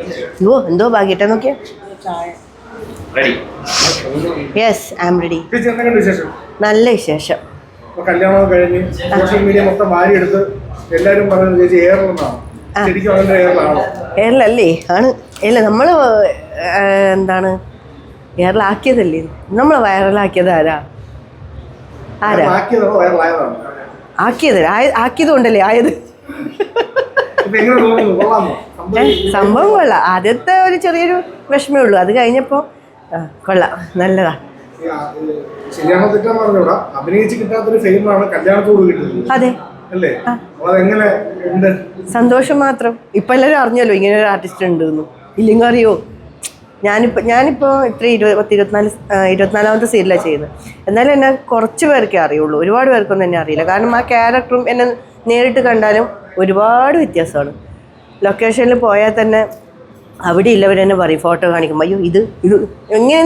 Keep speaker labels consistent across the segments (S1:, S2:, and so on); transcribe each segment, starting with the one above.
S1: അയ്യോ എന്തോ ഭാഗ്യട്ടെ നോക്കിയാ. യെസ് ഐ എം റെഡി നല്ല വിശേഷം.
S2: കല്യാണം കഴിഞ്ഞ് സോഷ്യൽ മീഡിയ മൊത്തം വാരി എടുത്ത് എല്ലാരും പറയുന്നത് ചേച്ചി എയറിലെന്നാണ്
S1: എയറിലല്ലേ ആണ്. ഇല്ല നമ്മൾ എന്താണ്? എയറിലാക്കിയതല്ലേ നമ്മൾ വൈറലാക്കിയത് ആരാ? ആരാ? ആക്കിയത് ആക്കിയത്. കൊണ്ടല്ലേ ആയത്?
S2: സംഭവം
S1: കൊള്ളാം ആദ്യത്തെ ഒരു ചെറിയൊരു വിഷമേ ഉള്ളൂ. അത് കഴിഞ്ഞപ്പോൾ കൊള്ളാം. നല്ലതാ.
S2: ഈ ആ, ഈ ശരിയാണോ തെറ്റാന്ന് പറഞ്ഞൂടാ അഭിനയിച്ച് കിട്ടാത്തൊരു ഫെയിമാണ് കല്യാണത്തോട് കിട്ടുന്നത്.
S1: അതെ. സന്തോഷം മാത്രം. ഇപ്പം എല്ലാവരും അറിഞ്ഞല്ലോ ഇങ്ങനെ ഒരു ആർട്ടിസ്റ്റ് ഉണ്ട് എന്ന് ഇല്ലെങ്കിൽ അറിയോ? ഞാനിപ്പോൾ ഞാനിപ്പോൾ ഇത്ര ഇരുപത്തി പത്ത് ഇരുപത്തിനാല് ഇരുപത്തിനാലാമത്തെ സീരിയലാണ് ചെയ്യുന്നത്. എന്നാലും എന്നെ കുറച്ച് പേർക്കേ അറിയുള്ളൂ. ഒരുപാട് പേർക്കൊന്നും എന്നെ അറിയില്ല. കാരണം ആ ക്യാരക്ടറും എന്നെ നേരിട്ട് കണ്ടാലും ഒരുപാട് വ്യത്യാസമാണ്. ലൊക്കേഷനിൽ പോയാൽ തന്നെ അവിടെ ഇല്ലവരെന്നെ പറയും ഫോട്ടോ കാണിക്കുമ്പോൾ അയ്യോ ഇത് ഇത് എങ്ങനെ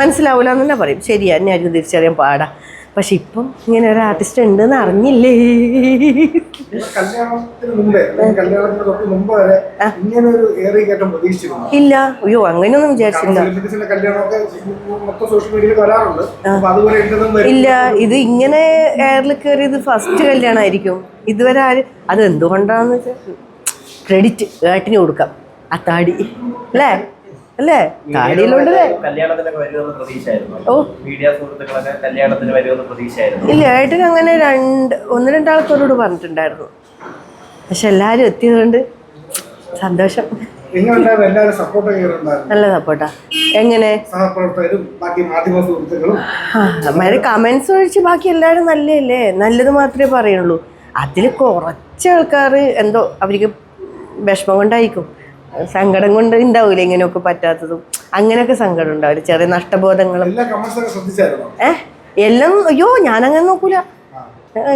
S1: മനസ്സിലാവില്ല എന്ന് തന്നെ പറയും. ശരിയാ എന്നെ ആയിരിക്കും തിരിച്ചറിയാൻ പാടാ. പക്ഷെ ഇപ്പം ഇങ്ങനെ ഒരു ആർട്ടിസ്റ്റ് ഉണ്ടെന്ന് അറിഞ്ഞില്ലേ? ഇല്ല. അയ്യോ അങ്ങനെയൊന്നും വിചാരിച്ചില്ല ഇല്ല ഇത് ഇങ്ങനെ എയറിൽ കയറിയത് ഫസ്റ്റ് കല്യാണമായിരിക്കും. ഇതുവരെ ആര് അത് എന്തുകൊണ്ടാന്ന് വെച്ചാൽ ക്രെഡിറ്റ് ഏട്ടിന് കൊടുക്കാം. ആ താടി. അല്ലേ? അല്ലേ? താടിയിലുണ്ടല്ലേ? ഓ. ഇല്ല ഏട്ടന് അങ്ങനെ രണ്ട് ഒന്ന് രണ്ടാൾക്കാരോട് പറഞ്ഞിട്ടുണ്ടായിരുന്നു. പക്ഷെ എല്ലാവരും എത്തിയതുകൊണ്ട് സന്തോഷം. നല്ല സപ്പോർട്ടാ എങ്ങനെ?
S2: അവർ ബാക്കി മാധ്യമ സുഹൃത്തുക്കളും.
S1: അമ്മമാര് കമന്റ്സ് ഒഴിച്ച് ബാക്കി എല്ലാവരും നല്ലല്ലേ നല്ലത് മാത്രമേ പറയുള്ളൂ. അതിൽ കുറച്ച് ആൾക്കാർ എന്തോ അവർക്ക് വിഷമം കൊണ്ടായിരിക്കും. സങ്കടം കൊണ്ട് ഉണ്ടാവില്ല ഇങ്ങനെയൊക്കെ പറ്റാത്തതും. അങ്ങനെയൊക്കെ സങ്കടം ഉണ്ടാവില്ല ചെറിയ നഷ്ടബോധങ്ങളും. ഏഹ് എല്ലാം അയ്യോ ഞാനങ്ങനെ നോക്കൂല.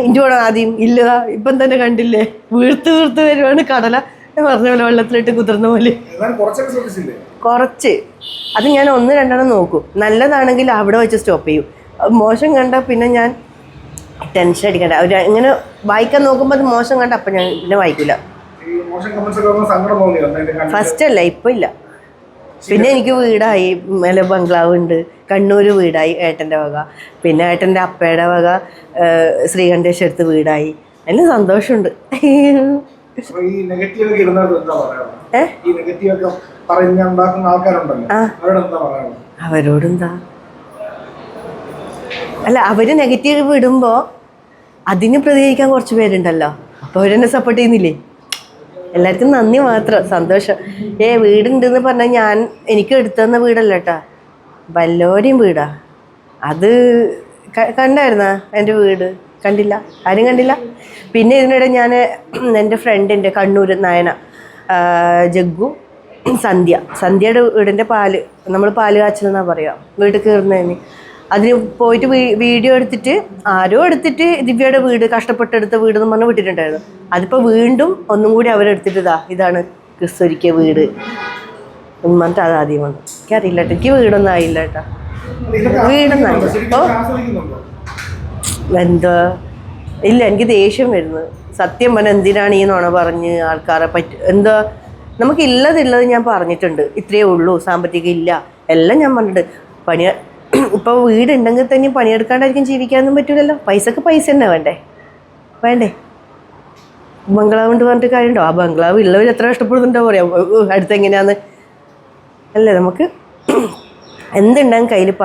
S1: ഇന്റെ കൂടെ ആദ്യം ഇല്ല ഇപ്പം തന്നെ കണ്ടില്ലേ? വീഴ്ത്ത് വീർത്ത് വരുവാണ് കടല. പറഞ്ഞ പോലെ വെള്ളത്തിലിട്ട് കുതിർന്ന പോലെ. കുറച്ച്. അത് ഞാൻ ഒന്ന് രണ്ടെണ്ണം നോക്കും. നല്ലതാണെങ്കിൽ അവിടെ വെച്ച് സ്റ്റോപ്പ് ചെയ്യും. മോശം കണ്ട പിന്നെ ഞാൻ ടെൻഷൻ അടിക്കണ്ട. ഇങ്ങനെ വായിക്കാൻ നോക്കുമ്പോൾ അത് മോശം കണ്ട അപ്പം ഞാൻ പിന്നെ വായിക്കില്ല ഫസ്റ്റ് അല്ല ഇപ്പൊ ഇല്ല. പിന്നെ എനിക്ക് വീടായി മേലെ ബംഗ്ലാവ് ഉണ്ട്. കണ്ണൂർ വീടായി ഏട്ടന്റെ വക. പിന്നെ ഏട്ടന്റെ അപ്പയുടെ വക ശ്രീകണ്ഠേശ്വരത്ത് വീടായി. അതിന് സന്തോഷമുണ്ട്. അവരോടെന്താ? അല്ല അവർ നെഗറ്റീവ് വിടുമ്പോ അതിന് പ്രതികരിക്കാൻ കുറച്ച് പേരുണ്ടല്ലോ. അപ്പൊ അവരെന്നെ സപ്പോർട്ട് ചെയ്യുന്നില്ലേ? എല്ലാവർക്കും നന്ദി മാത്രം. സന്തോഷം. ഏ വീടുണ്ടെന്ന് പറഞ്ഞാൽ ഞാൻ എനിക്ക് എടുത്തുതന്ന വീടല്ല കേട്ടാ വല്ലോരെയും വീടാ. അത് കണ്ടായിരുന്നാ എന്റെ വീട്? കണ്ടില്ല. ആരും കണ്ടില്ല? പിന്നെ ഇതിനിടെ ഞാൻ എന്റെ ഫ്രണ്ടിന്റെ കണ്ണൂർ നയന ജഗ്ഗു സന്ധ്യ. സന്ധ്യയുടെ വീടിന്റെ പാൽ നമ്മൾ പാൽ കാച്ചലെന്നാണ് പറയുക വീട്ടിൽ കയറുന്നതിന് അതിന് പോയിട്ട് വീഡിയോ എടുത്തിട്ട് ആരോ എടുത്തിട്ട് ദിവ്യയുടെ വീട് കഷ്ടപ്പെട്ടെടുത്ത വീട് എന്ന് പറഞ്ഞ് വിട്ടിട്ടുണ്ടായിരുന്നു. അതിപ്പോൾ വീണ്ടും ഒന്നും കൂടി അവരെടുത്തിട്ട് ഇതാ ഇതാണ് ക്രിസ് വീട്. എന്ന് പറഞ്ഞിട്ട് അത് ആദ്യം വന്നു. എനിക്കറിയില്ല കേട്ടോ എനിക്ക് വീടൊന്നും ആയില്ല കേട്ടോ വീടൊന്നും ആയില്ല.
S2: അപ്പോൾ
S1: എന്തോ? ഇല്ല എനിക്ക് ദേഷ്യം വരുന്നു. സത്യം പറഞ്ഞാൽ എന്തിനാണ് ഈ നുണ പറഞ്ഞ് ആൾക്കാരെ പറ്റി എന്തോ? നമുക്ക് ഇല്ലതില്ലത് ഞാൻ പറഞ്ഞിട്ടുണ്ട്. ഇത്രയേ ഉള്ളൂ സാമ്പത്തികം ഇല്ല. എല്ലാം ഞാൻ പറഞ്ഞിട്ടുണ്ട്. പണി ഇപ്പോൾ വീടുണ്ടെങ്കിൽ തന്നെ പണിയെടുക്കാണ്ടായിരിക്കും ജീവിക്കാനൊന്നും പറ്റൂലല്ലോ. പൈസക്ക് പൈസ തന്നെ വേണ്ടേ? വേണ്ടേ? ബംഗ്ലാവ് കൊണ്ട് പറഞ്ഞിട്ട് കാര്യമുണ്ടോ? ആ ബംഗ്ലാവ് ഉള്ളവർ എത്ര കഷ്ടപ്പെടുന്നുണ്ടോ പറയാം അടുത്ത് എങ്ങനെയാന്ന് അല്ലേ നമുക്ക് എന്തുണ്ടെങ്കിൽ കയ്യിൽ പ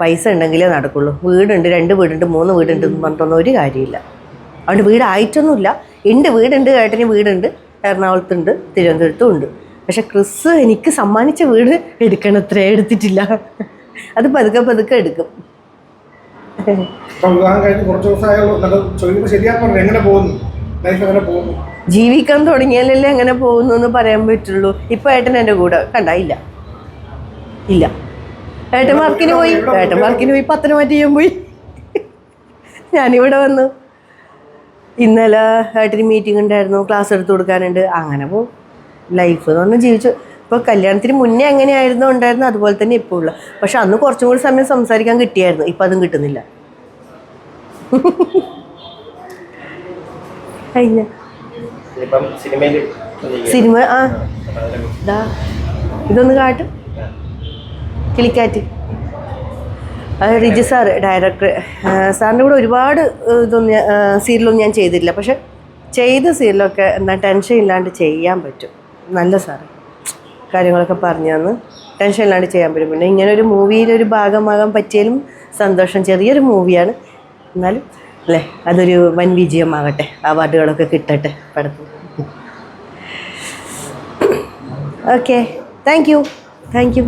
S1: പൈസ ഉണ്ടെങ്കിലേ നടക്കുള്ളൂ. വീടുണ്ട് രണ്ട് വീടുണ്ട് മൂന്ന് വീടുണ്ട് എന്ന് പറഞ്ഞിട്ടൊന്നും ഒരു കാര്യമില്ല. അതുകൊണ്ട് വീടായിട്ടൊന്നുമില്ല. എന്റെ വീടുണ്ട് ഏട്ടന് വീടുണ്ട് എറണാകുളത്തുണ്ട് തിരുവനന്തപുരത്തും ഉണ്ട്. പക്ഷെ ക്രിസ് എനിക്ക് സമ്മാനിച്ച വീട് എടുക്കണത്രേ എടുത്തിട്ടില്ല. അത് പതുക്കെ പതുക്കെ എടുക്കും. ജീവിക്കാൻ തുടങ്ങിയാലല്ലേ എങ്ങനെ പോകുന്നു എന്ന് പറയാൻ പറ്റുള്ളൂ. ഇപ്പൊ ഏട്ടൻ എന്റെ കൂടെ കണ്ട ഇല്ല. ഇല്ല. ഏട്ടൻ വർക്കിന് പോയി ഏട്ടൻ വർക്കിന് പോയി പത്തനംതിട്ട ചെയ്യാൻ പോയി. ഞാനിവിടെ വന്നു. ഇന്നലെ ഏട്ടന് മീറ്റിംഗ് ഉണ്ടായിരുന്നു ക്ലാസ് എടുത്ത് കൊടുക്കാനുണ്ട്. അങ്ങനെ പോകും ലൈഫ് എന്ന് പറഞ്ഞാൽ ജീവിച്ചു. ഇപ്പോൾ കല്യാണത്തിന് മുന്നേ എങ്ങനെയായിരുന്നു ഉണ്ടായിരുന്നു അതുപോലെ തന്നെ ഇപ്പോൾ ഉള്ള. പക്ഷെ അന്ന് കുറച്ചും കൂടി സമയം സംസാരിക്കാൻ കിട്ടിയായിരുന്നു. ഇപ്പം അതും കിട്ടുന്നില്ല. കഴിഞ്ഞ. സിനിമ ആ. ഇതാ ഇതൊന്ന് കാട്ടും. കിളിക്കാറ്റ്. Riji sir director. സാറിന്റെ കൂടെ ഒരുപാട് ഇതൊന്നും സീരിയലൊന്നും ഞാൻ ചെയ്തിട്ടില്ല. പക്ഷെ ചെയ്ത സീരിയലൊക്കെ എന്താ ടെൻഷൻ ഇല്ലാണ്ട് ചെയ്യാൻ പറ്റും. നല്ല സാറ്. കാര്യങ്ങളൊക്കെ പറഞ്ഞു ടെൻഷൻ ഇല്ലാണ്ട് ചെയ്യാൻ പറ്റും. പിന്നെ ഇങ്ങനെ ഒരു മൂവിയിലൊരു ഭാഗമാകാൻ പറ്റിയാലും സന്തോഷം. ചെറിയൊരു മൂവിയാണ് എന്നാലും അല്ലേ? അതൊരു വൻ വിജയമാകട്ടെ. അവാർഡുകളൊക്കെ കിട്ടട്ടെ പടത്ത് okay thank you thank you